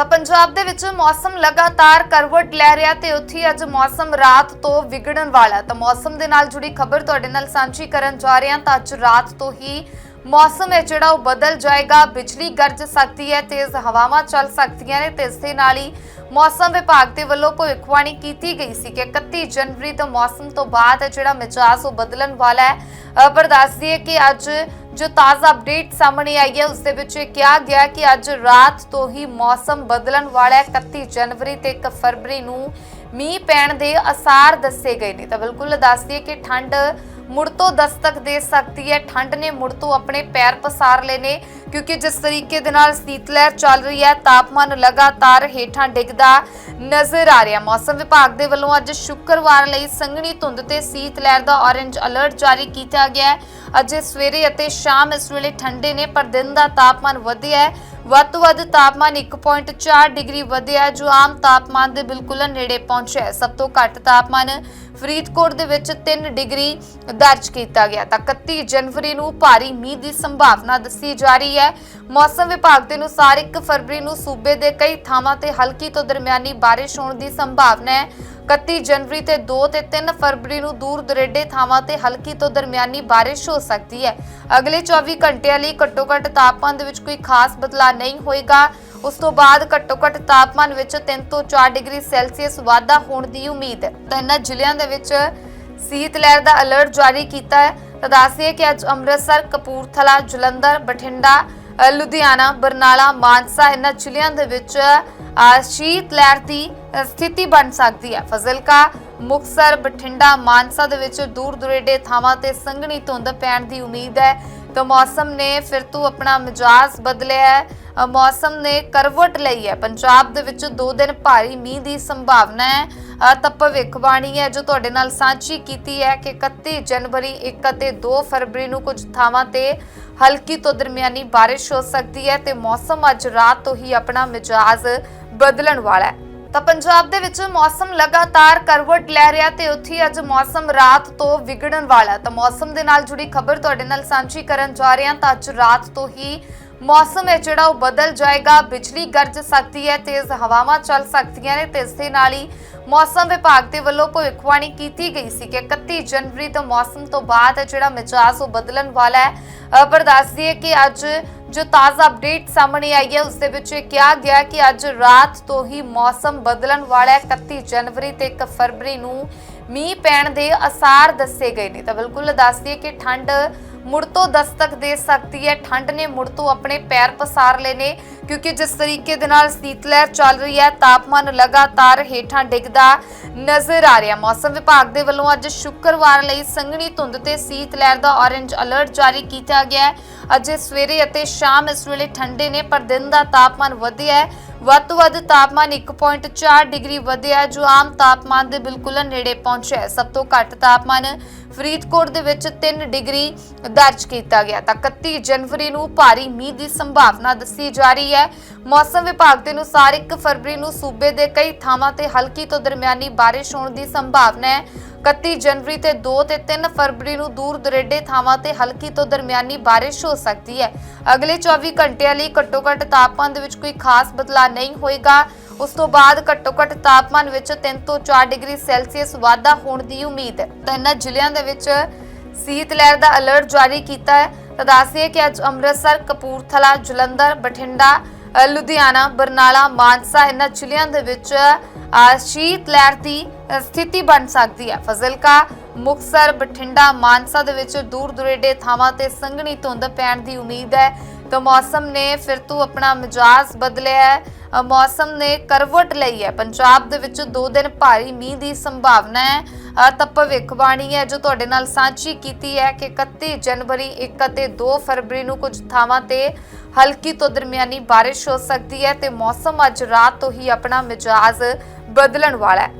ਤਾਂ ਪੰਜਾਬ ਦੇ ਵਿੱਚ ਮੌਸਮ ਲਗਾਤਾਰ ਕਰਵਟ ਲੈ ਰਿਹਾ ਤੇ ਉੱਥੇ ਅੱਜ ਮੌਸਮ ਰਾਤ ਤੋਂ ਵਿਗੜਨ ਵਾਲਾ ਤਾਂ ਮੌਸਮ ਦੇ ਨਾਲ ਜੁੜੀ ਖਬਰ ਤੁਹਾਡੇ ਨਾਲ ਸਾਂਝੀ ਕਰਨ ਜਾ ਰਹੇ ਹਾਂ। ਤਾਂ ਅੱਜ ਰਾਤ ਤੋਂ ਹੀ ਮੌਸਮ ਹੈ ਜਿਹੜਾ ਉਹ ਬਦਲ ਜਾਏਗਾ। ਬਿਜਲੀ ਗਰਜ ਸਕਦੀ ਹੈ, ਤੇਜ਼ ਹਵਾਵਾਂ ਚੱਲ ਸਕਦੀਆਂ ਨੇ ਤੇ ਇਸ ਦੇ ਨਾਲ ਹੀ ਮੌਸਮ ਵਿਭਾਗ ਦੇ ਵੱਲੋਂ ਭਵਿੱਖਬਾਣੀ ਕੀਤੀ ਗਈ ਸੀ ਕਿ 31 ਜਨਵਰੀ ਤੋਂ ਮੌਸਮ ਤੋਂ ਬਾਅਦ ਜਿਹੜਾ ਮਿਜਾਜ਼ ਉਹ ਬਦਲਣ ਵਾਲਾ ਹੈ। ਪਰ ਦੱਸ ਦਈਏ ਕਿ ਅੱਜ ਜੋ ਤਾਜ਼ਾ ਅਪਡੇਟ ਸਾਹਮਣੇ ਆਈ ਹੈ, ਉਸ ਦੇ ਵਿੱਚ ਇਹ ਕਿਹਾ ਗਿਆ ਕਿ ਅੱਜ ਰਾਤ ਤੋਂ ਹੀ ਮੌਸਮ ਬਦਲਣ ਵਾਲਾ ਹੈ। 31 ਜਨਵਰੀ ਤੇ 1 ਫਰਵਰੀ ਨੂੰ ਮੀਂਹ ਪੈਣ ਦੇ ਅਸਾਰ ਦੱਸੇ ਗਏ ਨੇ। ਤਾਂ ਬਿਲਕੁਲ ਦੱਸਦੀ ਦਈਏ ਕਿ ਠੰਡ ਮੁੜ ਤੋਂ ਦਸਤਕ ਦੇ ਸਕਦੀ ਹੈ। ਠੰਡ ਨੇ ਮੁੜ ਤੋਂ ਆਪਣੇ ਪੈਰ ਪਸਾਰ ਲਏ ਨੇ, ਕਿਉਂਕਿ ਜਿਸ ਤਰੀਕੇ ਦੇ ਨਾਲ ਸੀਤ ਲਹਿਰ ਚੱਲ ਰਹੀ ਹੈ, ਤਾਪਮਾਨ ਲਗਾਤਾਰ ਹੇਠਾਂ ਡਿੱਗਦਾ ਨਜ਼ਰ ਆ ਰਿਹਾ। ਮੌਸਮ ਵਿਭਾਗ ਦੇ ਵੱਲੋਂ ਅੱਜ ਸ਼ੁੱਕਰਵਾਰ ਲਈ ਸੰਘਣੀ ਧੁੰਦ ਤੇ ਸੀਤ ਲਹਿਰ ਦਾ ਔਰੇਂਜ ਅਲਰਟ ਜਾਰੀ ਕੀਤਾ ਗਿਆ ਹੈ। ਅੱਜ ਸਵੇਰੇ ਅਤੇ ਸ਼ਾਮ ਇਸ ਵੇਲੇ ਠੰਡੇ ਨੇ, ਪਰ ਦਿਨ ਦਾ ਤਾਪਮਾਨ ਵਧਿਆ ਹੈ। ਵੱਧ ਤੋਂ ਵੱਧ ਤਾਪਮਾਨ 1.4 ਡਿਗਰੀ ਵਧਿਆ ਜੋ ਆਮ ਤਾਪਮਾਨ ਦੇ ਬਿਲਕੁਲ ਨੇੜੇ ਪਹੁੰਚਿਆ ਸਭ ਤੋਂ ਘੱਟ ਤਾਪਮਾਨ ਫਰੀਦਕੋਟ ਦੇ ਵਿੱਚ 3 ਡਿਗਰੀ ਦਰਜ ਕੀਤਾ ਗਿਆ। ਤਾਂ 31 ਜਨਵਰੀ ਨੂੰ ਭਾਰੀ ਮੀਂਹ ਦੀ ਸੰਭਾਵਨਾ ਦੱਸੀ ਜਾ ਰਹੀ ਹੈ। ਮੌਸਮ ਵਿਭਾਗ ਦੇ ਅਨੁਸਾਰ 1 ਫਰਵਰੀ ਨੂੰ ਸੂਬੇ ਦੇ ਕਈ ਥਾਵਾਂ ਤੇ ਹਲਕੀ ਤੋਂ ਦਰਮਿਆਨੀ ਬਾਰਿਸ਼ ਹੋਣ ਦੀ ਸੰਭਾਵਨਾ ਹੈ। 31 ਜਨਵਰੀ ਤੇ 2 ਤੇ 3 ਫਰਵਰੀ ਨੂੰ ਦੂਰ ਦੁਰੇਡੇ ਥਾਵਾਂ ਤੇ ਹਲਕੀ ਤੋਂ ਦਰਮਿਆਨੀ ਬਾਰਿਸ਼ ਹੋ ਸਕਦੀ ਹੈ। ਅਗਲੇ 24 ਘੰਟਿਆਂ ਲਈ ਘੱਟੋ ਘੱਟ ਤਾਪਮਾਨ ਦੇ ਵਿੱਚ ਕੋਈ ਖਾਸ ਬਦਲਾਅ ਨਹੀਂ ਹੋਏਗਾ। ਉਸ ਤੋਂ ਬਾਅਦ ਘੱਟੋ ਘੱਟ ਤਾਪਮਾਨ ਵਿੱਚ 3 ਤੋਂ 4 ਡਿਗਰੀ ਸੈਲਸੀਅਸ ਵਾਧਾ ਹੋਣ ਦੀ ਉਮੀਦ ਹੈ। ਤਾਂ ਇਹਨਾਂ ਜ਼ਿਲ੍ਹਿਆਂ ਦੇ ਵਿੱਚ ਸੀਤ ਲਹਿਰ ਦਾ ਅਲਰਟ ਜਾਰੀ ਕੀਤਾ ਹੈ। ਤਾਂ ਦੱਸਦੀਏ ਕਿ ਅੱਜ ਅੰਮ੍ਰਿਤਸਰ, ਕਪੂਰਥਲਾ, ਜਲੰਧਰ, ਬਠਿੰਡਾ ਲੁਧਿਆਣਾ, ਬਰਨਾਲਾ, ਮਾਨਸਾ, ਇਹਨਾਂ ਜ਼ਿਲ੍ਹਿਆਂ ਦੇ ਵਿੱਚ ਸ਼ੀਤ ਲਹਿਰ ਦੀ ਸਥਿਤੀ ਬਣ ਸਕਦੀ ਹੈ। ਫਜ਼ਿਲਕਾ ਮੁਕਸਰ ਬਠਿੰਡਾ, ਮਾਨਸਾ ਦੇ ਵਿੱਚ ਦੂਰ ਦੁਰੇਡੇ ਥਾਵਾਂ ਤੇ ਸੰਘਣੀ ਧੁੰਦ ਪੈਣ ਦੀ ਉਮੀਦ ਹੈ। ਤਾਂ ਮੌਸਮ ਨੇ ਫਿਰ ਤੋਂ ਆਪਣਾ ਮਿਜਾਜ਼ ਬਦਲਿਆ ਹੈ। ਮੌਸਮ ਨੇ ਕਰਵਟ ਲਈ ਹੈ। ਪੰਜਾਬ ਦੇ ਵਿੱਚ 2 ਦਿਨ ਭਾਰੀ ਮੀਂਹ ਦੀ ਸੰਭਾਵਨਾ ਹੈ। ਤਾਂ ਭਵਿੱਖਬਾਣੀ ਹੈ ਜੋ ਤੁਹਾਡੇ ਨਾਲ ਸਾਂਝੀ ਕੀਤੀ ਹੈ ਕਿ 31 ਜਨਵਰੀ 1 ਅਤੇ 2 ਫਰਵਰੀ ਨੂੰ ਕੁਝ ਥਾਵਾਂ ਤੇ ਹਲਕੀ ਤੋਂ ਦਰਮਿਆਨੀ ਬਾਰਿਸ਼ ਹੋ ਸਕਦੀ ਹੈ ਤੇ ਮੌਸਮ ਅੱਜ ਰਾਤ ਤੋਂ ਹੀ ਆਪਣਾ ਮਿਜਾਜ਼ ਬਦਲਣ ਵਾਲਾ ਹੈ। ਤਾਂ ਪੰਜਾਬ ਦੇ ਵਿੱਚ ਮੌਸਮ ਲਗਾਤਾਰ ਕਰਵਟ ਲੈ ਰਿਹਾ ਤੇ ਉੱਥੇ ਅੱਜ ਮੌਸਮ ਰਾਤ ਤੋਂ ਵਿਗੜਨ ਵਾਲਾ ਤਾਂ ਮੌਸਮ ਦੇ ਨਾਲ ਜੁੜੀ ਖਬਰ ਤੁਹਾਡੇ ਨਾਲ ਸਾਂਝੀ ਕਰਨ ਜਾ ਰਹੇ ਹਾਂ। ਤਾਂ ਅੱਜ ਰਾਤ ਤੋਂ ਹੀ ਮੌਸਮ ਹੈ ਜਿਹੜਾ ਉਹ ਬਦਲ ਜਾਏਗਾ, ਬਿਜਲੀ ਗਰਜ ਸਕਦੀ ਹੈ, ਤੇਜ਼ ਹਵਾਵਾਂ ਚੱਲ ਸਕਦੀਆਂ ਨੇ ਤੇ ਇਸ ਦੇ ਨਾਲ ਹੀ ਮੌਸਮ ਵਿਭਾਗ ਦੇ ਵੱਲੋਂ ਭਵਿੱਖਬਾਣੀ ਕੀਤੀ ਗਈ ਸੀ ਕਿ 31 ਜਨਵਰੀ ਤੋਂ ਮੌਸਮ ਤੋਂ ਬਾਅਦ ਜਿਹੜਾ ਮਿਜਾਜ਼ ਉਹ ਬਦਲਣ ਵਾਲਾ ਹੈ। ਪਰ ਦੱਸ ਦਈਏ ਕਿ ਅੱਜ ਜੋ ਤਾਜ਼ਾ ਅਪਡੇਟ ਸਾਹਮਣੇ ਆਈ ਹੈ, ਉਸ ਦੇ ਵਿੱਚ ਇਹ ਕਿਹਾ ਗਿਆ ਕਿ ਅੱਜ ਰਾਤ ਤੋਂ ਹੀ ਮੌਸਮ ਬਦਲਣ ਵਾਲਾ ਹੈ। 31 ਜਨਵਰੀ ਤੇ 1 ਫਰਵਰੀ ਨੂੰ ਮੀਂਹ ਪੈਣ ਦੇ ਅਸਾਰ ਦੱਸੇ ਗਏ ਨੇ। ਤਾਂ ਬਿਲਕੁਲ ਦੱਸ ਦਈਏ ਕਿ ਠੰਡ ਮੁੜ ਤੋਂ ਦਸਤਕ ਦੇ ਸਕਦੀ ਹੈ। ਠੰਡ ਨੇ ਮੁੜ ਤੋਂ ਆਪਣੇ ਪੈਰ ਪਸਾਰ ਲਏ ਨੇ, ਕਿਉਂਕਿ ਜਿਸ ਤਰੀਕੇ ਦੇ ਨਾਲ ਸੀਤ ਲਹਿਰ ਚੱਲ ਰਹੀ ਹੈ, ਤਾਪਮਾਨ ਲਗਾਤਾਰ ਹੇਠਾਂ ਡਿੱਗਦਾ ਨਜ਼ਰ ਆ ਰਿਹਾ। ਮੌਸਮ ਵਿਭਾਗ ਦੇ ਵੱਲੋਂ ਅੱਜ ਸ਼ੁੱਕਰਵਾਰ ਲਈ ਸੰਘਣੀ ਧੁੰਦ ਤੇ ਸੀਤ ਲਹਿਰ ਦਾ ਔਰੇਂਜ ਅਲਰਟ ਜਾਰੀ ਕੀਤਾ ਗਿਆ ਹੈ। ਅੱਜ ਸਵੇਰੇ ਅਤੇ ਸ਼ਾਮ ਇਸ ਵੇਲੇ ਠੰਡੇ ਨੇ, ਪਰ ਦਿਨ ਦਾ ਤਾਪਮਾਨ ਵਧਿਆ ਹੈ। ਵੱਧ ਤੋਂ ਵੱਧ ਤਾਪਮਾਨ 1.4 ਡਿਗਰੀ ਵਧਿਆ, ਜੋ ਆਮ ਤਾਪਮਾਨ ਦੇ ਬਿਲਕੁਲ ਨੇੜੇ ਪਹੁੰਚਿਆ ਸਭ ਤੋਂ ਘੱਟ ਤਾਪਮਾਨ ਫਰੀਦਕੋਟ ਦੇ ਵਿੱਚ 3 ਡਿਗਰੀ ਦਰਜ ਕੀਤਾ ਗਿਆ ਤਾਂ 31 ਜਨਵਰੀ ਨੂੰ ਭਾਰੀ ਮੀਂਹ ਦੀ ਸੰਭਾਵਨਾ ਦੱਸੀ ਜਾ ਰਹੀ ਹੈ। ਮੌਸਮ ਵਿਭਾਗ ਦੇ ਅਨੁਸਾਰ 1 ਫਰਵਰੀ ਨੂੰ ਸੂਬੇ ਦੇ ਕਈ ਥਾਵਾਂ ਤੇ ਹਲਕੀ ਤੋਂ ਦਰਮਿਆਨੀ ਬਾਰਿਸ਼ ਹੋਣ ਦੀ ਸੰਭਾਵਨਾ ਹੈ। 31 ਜਨਵਰੀ ਤੇ 2 ਤੇ 3 ਫਰਵਰੀ ਨੂੰ ਦੂਰ ਦੁਰੇਡੇ ਥਾਵਾਂ ਤੇ ਹਲਕੀ ਤੋਂ ਦਰਮਿਆਨੀ ਬਾਰਿਸ਼ ਹੋ ਸਕਦੀ ਹੈ। ਅਗਲੇ 24 ਘੰਟਿਆਂ ਲਈ ਘੱਟੋ ਘੱਟ ਤਾਪਮਾਨ ਦੇ ਵਿੱਚ ਕੋਈ ਖਾਸ ਬਦਲਾਅ ਨਹੀਂ ਹੋਏਗਾ। ਉਸ ਤੋਂ ਬਾਅਦ ਘੱਟੋ ਘੱਟ ਤਾਪਮਾਨ ਵਿੱਚ 3 ਤੋਂ 4 ਡਿਗਰੀ ਸੈਲਸੀਅਸ ਵਾਧਾ ਹੋਣ ਦੀ ਉਮੀਦ ਹੈ। ਤਾਂ ਇਹਨਾਂ ਜ਼ਿਲ੍ਹਿਆਂ ਦੇ ਵਿੱਚ ਸੀਤ ਲਹਿਰ ਦਾ ਅਲਰਟ ਜਾਰੀ ਕੀਤਾ ਹੈ। ਤਾਂ ਦੱਸਦੀਏ ਕਿ ਅੱਜ ਅੰਮ੍ਰਿਤਸਰ, ਕਪੂਰਥਲਾ, ਜਲੰਧਰ, ਬਠਿੰਡਾ ਲੁਧਿਆਣਾ ਬਰਨਾਲਾ ਮਾਨਸਾ ਇਹਨਾਂ ਜ਼ਿਲ੍ਹਿਆਂ ਦੇ ਵਿੱਚ ਅ, ਸ਼ੀਤ ਲਹਿਰ ਦੀ ਸਥਿਤੀ ਬਣ ਸਕਦੀ ਹੈ। ਫਜ਼ਿਲਕਾ ਮੁਕਸਰ ਬਠਿੰਡਾ ਮਾਨਸਾ ਦੇ ਵਿੱਚ ਦੂਰ ਦੁਰੇਡੇ ਥਾਵਾਂ ਤੇ ਸੰਘਣੀ ਧੁੰਦ ਪੈਣ ਦੀ ਉਮੀਦ ਹੈ। ਤਾਂ ਮੌਸਮ ਨੇ ਫਿਰ ਤੋਂ ਆਪਣਾ ਮਿਜਾਜ਼ ਬਦਲਿਆ ਹੈ। ਮੌਸਮ ਨੇ ਕਰਵਟ ਲਈ ਹੈ। ਪੰਜਾਬ ਦੇ ਵਿੱਚ 2 ਦਿਨ ਭਾਰੀ ਮੀਂਹ ਦੀ ਸੰਭਾਵਨਾ ਹੈ। ਤਾਂ ਭਵਿੱਖਬਾਣੀ ਹੈ ਜੋ ਤੁਹਾਡੇ ਨਾਲ ਸਾਂਝੀ ਕੀਤੀ ਹੈ ਕਿ 31 ਜਨਵਰੀ 1 ਅਤੇ 2 ਫਰਵਰੀ ਨੂੰ ਕੁਝ ਥਾਵਾਂ ਤੇ ਹਲਕੀ ਤੋਂ ਦਰਮਿਆਨੀ ਬਾਰਿਸ਼ ਹੋ ਸਕਦੀ ਹੈ ਤੇ ਮੌਸਮ ਅੱਜ ਰਾਤ ਤੋਂ ਹੀ ਆਪਣਾ ਮਿਜਾਜ਼ ਬਦਲਣ ਵਾਲਾ ਹੈ।